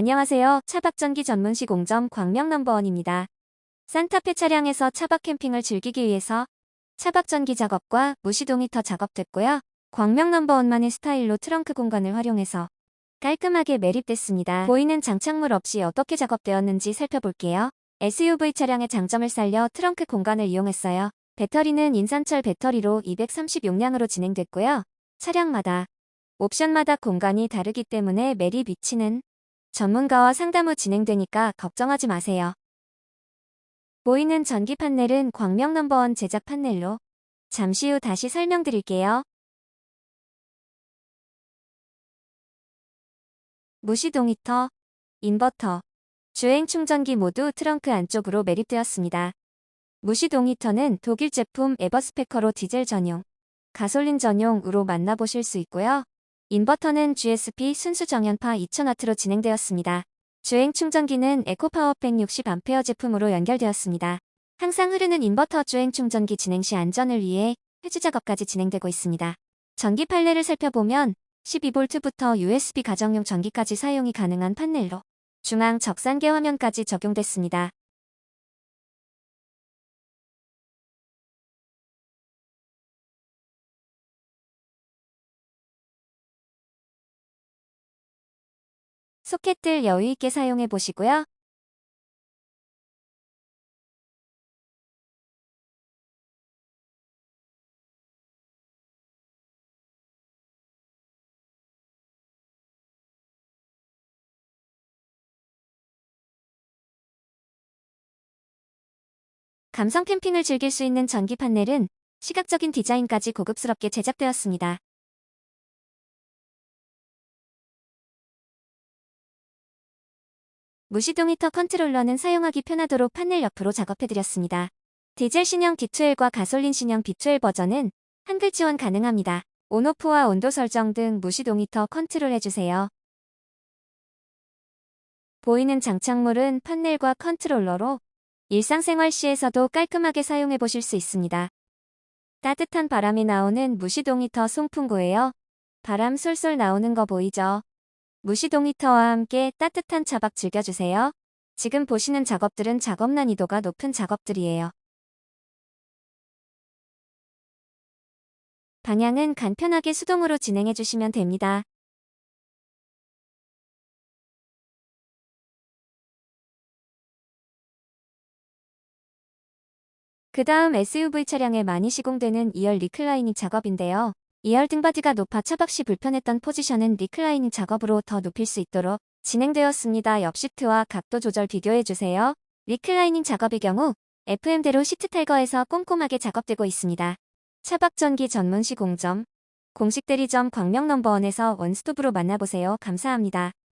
안녕하세요. 차박전기 전문 시 공점 광명 넘버원입니다. 산타페 차량에서 차박 캠핑을 즐기기 위해서 차박전기 작업과 무시동 히터 작업됐고요. 광명 넘버원만의 스타일로 트렁크 공간을 활용해서 깔끔하게 매립됐습니다. 보이는 장착물 없이 어떻게 작업되었는지 살펴볼게요. SUV 차량의 장점을 살려 트렁크 공간을 이용했어요. 배터리는 인산철 배터리로 230용량으로 진행됐고요. 차량마다 옵션마다 공간이 다르기 때문에 매립 위치는 전문가와 상담 후 진행되니까 걱정하지 마세요. 보이는 전기 판넬은 광명 넘버원 제작 판넬로 잠시 후 다시 설명드릴게요. 무시동 히터, 인버터, 주행 충전기 모두 트렁크 안쪽으로 매립되었습니다. 무시동 히터는 독일 제품 에버스페커로 디젤 전용, 가솔린 전용으로 만나보실 수 있고요. 인버터는 GSP 순수 정연파 2000W로 진행되었습니다. 주행 충전기는 에코파워 160A 제품으로 연결되었습니다. 항상 흐르는 인버터 주행 충전기 진행 시 안전을 위해 해지 작업까지 진행되고 있습니다. 전기 판넬을 살펴보면 12V부터 USB 가정용 전기까지 사용이 가능한 판넬로 중앙 적산계 화면까지 적용됐습니다. 소켓들 여유있게 사용해 보시고요. 감성 캠핑을 즐길 수 있는 전기 판넬은 시각적인 디자인까지 고급스럽게 제작되었습니다. 무시동 히터 컨트롤러는 사용하기 편하도록 판넬 옆으로 작업해드렸습니다. 디젤 신형 D2L과 가솔린 신형 B2L 버전은 한글 지원 가능합니다. 온오프와 온도 설정 등 무시동 히터 컨트롤해주세요. 보이는 장착물은 판넬과 컨트롤러로 일상생활 시에서도 깔끔하게 사용해 보실 수 있습니다. 따뜻한 바람이 나오는 무시동 히터 송풍구예요. 바람 솔솔 나오는 거 보이죠? 무시동 히터와 함께 따뜻한 차박 즐겨주세요. 지금 보시는 작업들은 작업 난이도가 높은 작업들이에요. 방향은 간편하게 수동으로 진행해 주시면 됩니다. 그 다음 SUV 차량에 많이 시공되는 2열 리클라이닝 작업인데요. 2열 등받이가 높아 차박 시 불편했던 포지션은 리클라이닝 작업으로 더 높일 수 있도록 진행되었습니다. 옆 시트와 각도 조절 비교해주세요. 리클라이닝 작업의 경우 FM대로 시트 탈거해서 꼼꼼하게 작업되고 있습니다. 차박 전기 전문 시공점 공식 대리점 광명 넘버원에서 원스톱으로 만나보세요. 감사합니다.